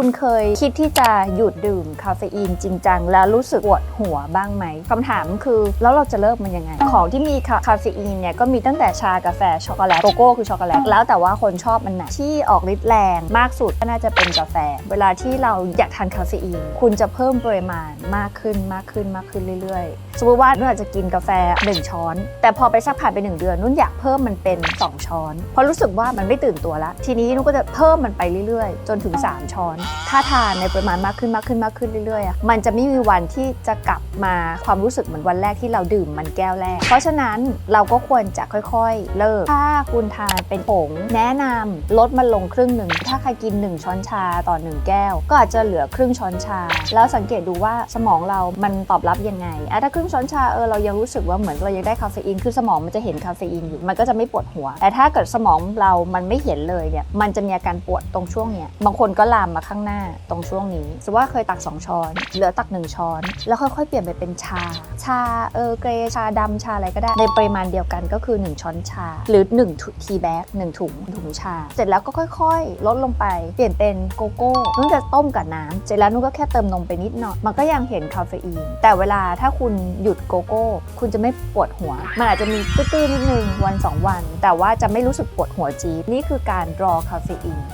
คุณเคยคิดที่จะหยุดดื่มคาเฟอีนจริงจังแล้วรู้สึกปวดหัวบ้างไหมคำถามคือแล้วเราจะเลิกมันยังไง ของที่มีคาคาเฟอีนเนี่ยก็มีตั้งแต่ชากาแฟช็อกโกแลตโกโก้คือช็อกโกแลตแล้วแต่ว่าคนชอบมันไหนที่ออกฤทธิ์แรงมากสุดก็น่าจะเป็นกาแฟ เวลาที่เราอยากทานคาเฟอีน คุณจะเพิ่มปริมาณมากขึ้นมากขึ้นมากขึ้นเรื่อยๆสมมติว่านุ่นอาจจะกินกาแฟ 1 ช้อน แต่พอไปสักผ่านไป 1 เดือนนุ่นอยากเพิ่มมันเป็น 2 ช้อนเพราะรู้สึกว่ามันไม่ตื่นตัวละทีนี้นุ่นก็จะเพิ่มมันไปเรื่อยๆ จนถึง 3 ช้อนถ้าทานในปริมาณมากขึ้นมากขึ้นมากขึ้นเรื่อยๆอะมันจะไม่มีวันที่จะกลับมาความรู้สึกเหมือนวันแรกที่เราดื่มมันแก้วแรก เพราะฉะนั้นเราก็ควรจะค่อยๆ เลิก ถ้าคุณทานเป็นผงแนะนำลดมันลงครึ่งหนึ่ง ถ้าใครกิน 1 ช้อนชาต่อ 1 แก้ว ก็อาจจะเหลือครึ่งช้อนชา แล้วสังเกตดูว่าสมองเรามันตอบรับยังไงอะถ้าครึ่งช้อนชาเออเรายังรู้สึกว่าเหมือนเรายังได้คาเฟอีนคือสมองมันจะเห็นคาเฟอีนอยู่มันก็จะไม่ปวดหัว แต่ถ้าเกิดสมองเรามันไม่เห็นเลยเนี่ยมันจะมีอาการปวดตรงช่วงเนี้ยบางคนก็ลามมาข้างหน้าตรงช่วงนี้สมมติว่าเคยตัก 2 ช้อน เหลือตัก 1 ช้อน แล้วค่อยๆ เปลี่ยนไปเป็นชา ชาเออเกรชาดำชาอะไรก็ได้ ในปริมาณเดียวกันก็คือ 1 ช้อนชา หรือ 1 ทีแบ็กหนึ่งถุงถุงชา เสร็จแล้วก็ค่อยๆ ลดลงไป เปลี่ยนเป็นโกโก้นุ่นจะต้มกับน้ำเสร็จแล้วนุ่นก็แค่เติมนมไปนิดหน่อยมันก็ยังเห็นคาเฟอีนแต่เวลาถ้าคุณหยุดโกโก้ คุณจะไม่ปวดหัว มันอาจจะมีตื้อๆนิดนึงวัน 2 วัน แต่ว่าจะไม่รู้สึกปวดหัวจี๊ดนี่คือการรอคาเฟอีน